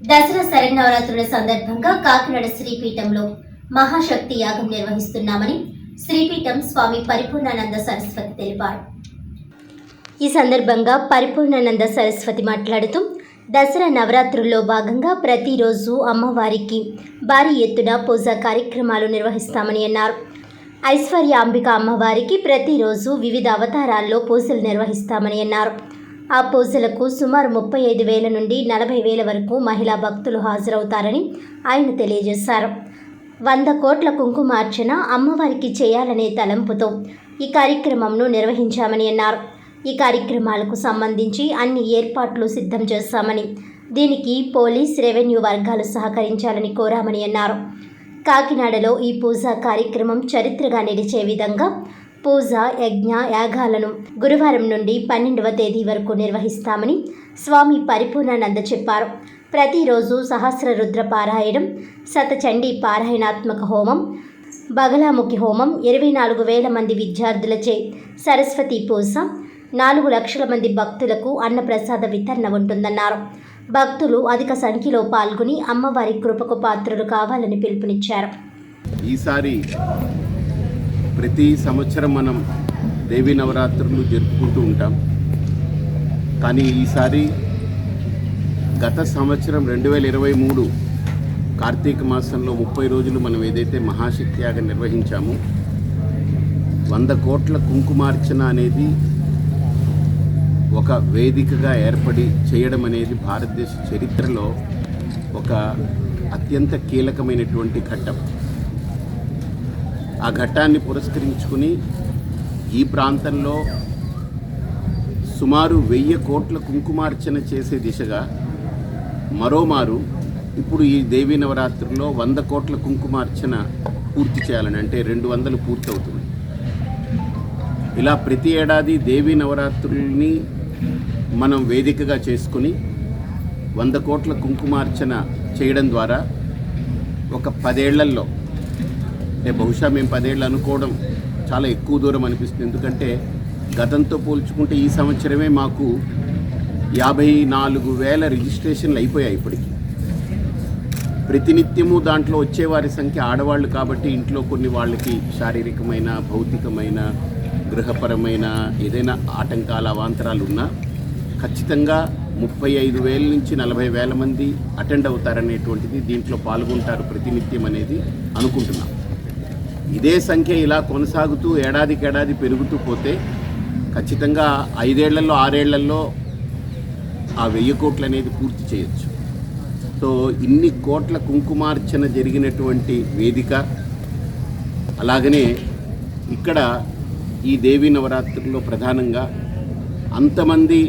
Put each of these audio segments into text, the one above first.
దసరా శరన్నవరాత్రుల సందర్భంగా కాకినాడ శ్రీపీఠంలో మహాశక్తి యాగం నిర్వహిస్తున్నామని శ్రీపీఠం స్వామి పరిపూర్ణానంద సరస్వతి తెలిపారు. ఈ సందర్భంగా పరిపూర్ణానంద సరస్వతి మాట్లాడుతూ దసరా నవరాత్రుల్లో భాగంగా ప్రతిరోజు అమ్మవారికి భారీ ఎత్తున పూజా కార్యక్రమాలు నిర్వహిస్తామని అన్నారు. ఐశ్వర్య అంబిక అమ్మవారికి ప్రతిరోజు వివిధ అవతారాల్లో పూజలు నిర్వహిస్తామని అన్నారు. ఆ పూజలకు సుమారు ముప్పై ఐదు వేల నుండి నలభై వేల వరకు మహిళా భక్తులు హాజరవుతారని ఆయన తెలియజేశారు. వంద కోట్ల కుంకుమార్చన అమ్మవారికి చేయాలనే తలంపుతో ఈ కార్యక్రమంను నిర్వహించామని అన్నారు. ఈ కార్యక్రమాలకు సంబంధించి అన్ని ఏర్పాట్లు సిద్ధం చేస్తామని దీనికి పోలీస్ రెవెన్యూ వర్గాలు సహకరించాలని కోరామని అన్నారు. కాకినాడలో ఈ పూజా కార్యక్రమం చరిత్రగా నిలిచే విధంగా పూజ యజ్ఞ యాగాలను గురువారం నుండి పన్నెండవ తేదీ వరకు నిర్వహిస్తామని స్వామి పరిపూర్ణానంద చెప్పారు. ప్రతిరోజు సహస్ర రుద్ర పారాయణం శతచండీ పారాయణాత్మక హోమం బగలాముఖి హోమం ఇరవై నాలుగు వేల మంది విద్యార్థులచే సరస్వతి పూజ నాలుగు లక్షల మంది భక్తులకు అన్నప్రసాద వితరణ ఉంటుందన్నారు. భక్తులు అధిక సంఖ్యలో పాల్గొని అమ్మవారి కృపకు పాత్రలు కావాలని పిలుపునిచ్చారు. ఈసారి ప్రతి సంవత్సరం మనం దేవీ నవరాత్రులు జరుపుకుంటూ ఉంటాం. కానీ ఈసారి గత సంవత్సరం రెండు వేల ఇరవై మూడు కార్తీక మాసంలో ముప్పై రోజులు మనం ఏదైతే మహాశక్తియాగం నిర్వహించామో వంద కోట్ల కుంకుమార్చన అనేది ఒక వేదికగా ఏర్పడి చేయడం అనేది భారతదేశ చరిత్రలో ఒక అత్యంత కీలకమైనటువంటి ఘట్టం. ఆ ఘట్టాన్ని పురస్కరించుకుని ఈ ప్రాంతంలో సుమారు వెయ్యి కోట్ల కుంకుమార్చన చేసే దిశగా మరోమారు ఇప్పుడు ఈ దేవీ నవరాత్రుల్లో వంద కోట్ల కుంకుమార్చన పూర్తి చేయాలని అంటే రెండు వందలు పూర్తవుతుంది. ఇలా ప్రతి ఏడాది దేవీ నవరాత్రుల్ని మనం వేదికగా చేసుకుని వంద కోట్ల కుంకుమార్చన చేయడం ద్వారా ఒక పదేళ్ళలో అంటే బహుశా మేము పదేళ్ళు అనుకోవడం చాలా ఎక్కువ దూరం అనిపిస్తుంది. ఎందుకంటే గతంతో పోల్చుకుంటే ఈ సంవత్సరమే మాకు యాభై నాలుగు వేల రిజిస్ట్రేషన్లు అయిపోయాయి ఇప్పటికి. ప్రతినిత్యము దాంట్లో వచ్చేవారి సంఖ్య ఆడవాళ్ళు కాబట్టి ఇంట్లో కొన్ని వాళ్ళకి శారీరకమైన భౌతికమైన గృహపరమైన ఏదైనా ఆటంకాల అవాంతరాలు ఉన్నా ఖచ్చితంగా ముప్పై ఐదు వేల నుంచి నలభై వేల మంది అటెండ్ అవుతారనేటువంటిది దీంట్లో పాల్గొంటారు ప్రతినిత్యం అనేది అనుకుంటున్నాం. ఇదే సంఖ్య ఇలా కొనసాగుతూ ఏడాదికి ఏడాది పెరుగుతూ పోతే ఖచ్చితంగా ఐదేళ్ళలో ఆరేళ్ళలో ఆ వెయ్యి కోట్లు అనేది పూర్తి చేయొచ్చు. సో ఇన్ని కోట్ల కుంకుమార్చన జరిగినటువంటి వేదిక అలాగనే ఇక్కడ ఈ దేవీ నవరాత్రుల్లో ప్రధానంగా అంతమంది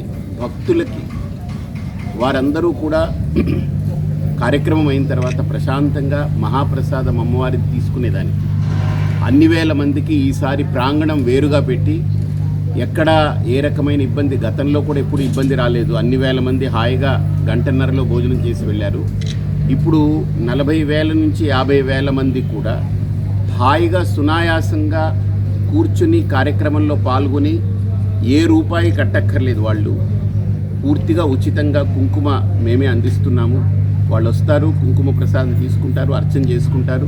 భక్తులకి వారందరూ కూడా కార్యక్రమం అయిన తర్వాత ప్రశాంతంగా మహాప్రసాదం అమ్మవారిని తీసుకునేదానికి అన్ని వేల మందికి ఈసారి ప్రాంగణం వేరుగా పెట్టి ఎక్కడ ఏ రకమైన ఇబ్బంది గతంలో కూడా ఎప్పుడు ఇబ్బంది రాలేదు. అన్ని వేల మంది హాయిగా గంటన్నరలో భోజనం చేసి వెళ్ళారు. ఇప్పుడు నలభై వేల నుంచి యాభై వేల మంది కూడా హాయిగా సునాయాసంగా కూర్చుని కార్యక్రమంలో పాల్గొని ఏ రూపాయి కట్టక్కర్లేదు వాళ్ళు. పూర్తిగా ఉచితంగా కుంకుమ మేమే అందిస్తున్నాము. వాళ్ళు వస్తారు కుంకుమ ప్రసాదం తీసుకుంటారు అర్చన చేసుకుంటారు.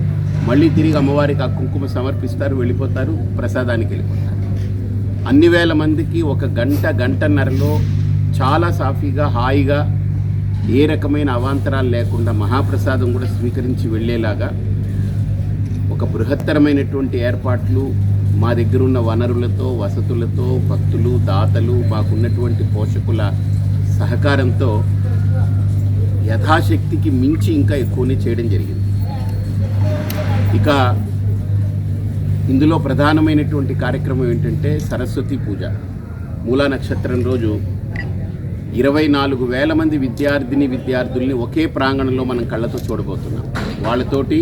మళ్ళీ తిరిగి అమ్మవారికి ఆ కుంకుమ సమర్పిస్తారు వెళ్ళిపోతారు ప్రసాదానికి వెళ్ళిపోతారు. అన్ని వేల మందికి ఒక గంట గంటన్నరలో చాలా సాఫీగా హాయిగా ఏ రకమైన అవాంతరాలు లేకుండా మహాప్రసాదం కూడా స్వీకరించి వెళ్ళేలాగా ఒక బృహత్తరమైనటువంటి ఏర్పాట్లు మా దగ్గర ఉన్న వనరులతో వసతులతో భక్తులు దాతలు మాకున్నటువంటి పోషకుల సహకారంతో యథాశక్తికి మించి ఇంకా ఎక్కువనే చేయడం జరిగింది. ఇక ఇందులో ప్రధానమైనటువంటి కార్యక్రమం ఏంటంటే సరస్వతి పూజ. మూలా నక్షత్రం రోజు ఇరవై నాలుగు వేల మంది విద్యార్థిని విద్యార్థుల్ని ఒకే ప్రాంగణంలో మనం కళ్ళతో చూడబోతున్నాం. వాళ్ళతోటి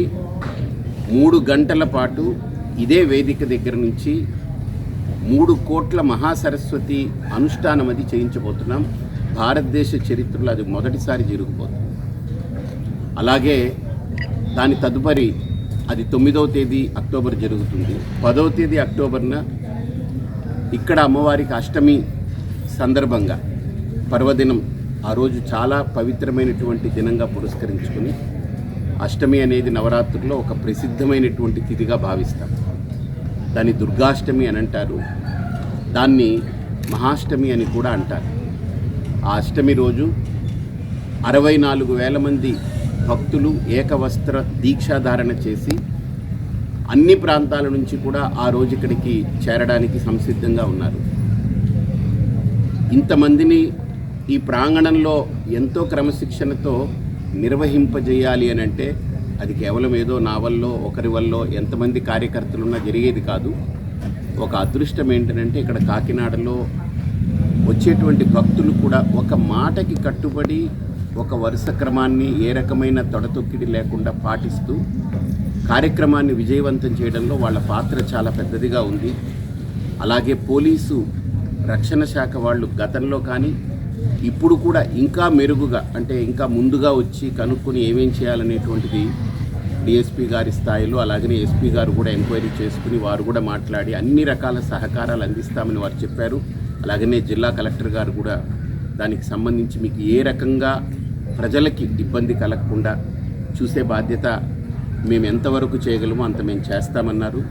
మూడు గంటల పాటు ఇదే వేదిక దగ్గర నుంచి మూడు కోట్ల మహాసరస్వతి అనుష్ఠానం అది చేయించబోతున్నాం. భారతదేశ చరిత్రలో అది మొదటిసారి జరిగిపోతుంది అలాగే దాని తదుపరి అది తొమ్మిదవ తేదీ అక్టోబర్ జరుగుతుంది. పదవ తేదీ అక్టోబర్న ఇక్కడ అమ్మవారికి అష్టమి సందర్భంగా పర్వదినం ఆ రోజు చాలా పవిత్రమైనటువంటి దినంగా పురస్కరించుకుని అష్టమి అనేది నవరాత్రుల్లో ఒక ప్రసిద్ధమైనటువంటి తిథిగా భావిస్తాం దాన్ని దుర్గాష్టమి అని అంటారు. దాన్ని మహాష్టమి అని కూడా అంటారు. ఆ అష్టమి రోజు అరవై నాలుగు వేల మంది భక్తులు ఏకవస్త్ర దీక్షాధారణ చేసి అన్ని ప్రాంతాల నుంచి కూడా ఆ రోజు ఇక్కడికి చేరడానికి సంసిద్ధంగా ఉన్నారు. ఇంతమందిని ఈ ప్రాంగణంలో ఎంతో క్రమశిక్షణతో నిర్వహింపజేయాలి అని అంటే అది కేవలం ఏదో నా వల్లో ఒకరి వల్ల ఎంతమంది కార్యకర్తలున్నా జరిగేది కాదు. ఒక అదృష్టం ఏంటంటే ఇక్కడ కాకినాడలో వచ్చేటువంటి భక్తులు కూడా ఒక మాటకి కట్టుబడి ఒక వరుస క్రమాన్ని ఏ రకమైన తొడతొక్కిడి లేకుండా పాటిస్తూ కార్యక్రమాన్ని విజయవంతం చేయడంలో వాళ్ళ పాత్ర చాలా పెద్దదిగా ఉంది. అలాగే పోలీసు రక్షణ శాఖ వాళ్ళు గతంలో కానీ ఇప్పుడు కూడా ఇంకా మెరుగుగా అంటే ఇంకా ముందుగా వచ్చి కనుక్కొని ఏమేం చేయాలనేటువంటిది డిఎస్పీ గారి స్థాయిలో అలాగనే ఎస్పీ గారు కూడా ఎంక్వైరీ చేసుకుని వారు కూడా మాట్లాడి అన్ని రకాల సహకారాలు అందిస్తామని వారు చెప్పారు. అలాగనే జిల్లా కలెక్టర్ గారు కూడా దానికి సంబంధించి మీకు ఏ రకంగా ప్రజలకి ఇబ్బంది కలగకుండా చూసే బాధ్యత మేము ఎంతవరకు చేయగలమో అంత మేము చేస్తామన్నారు.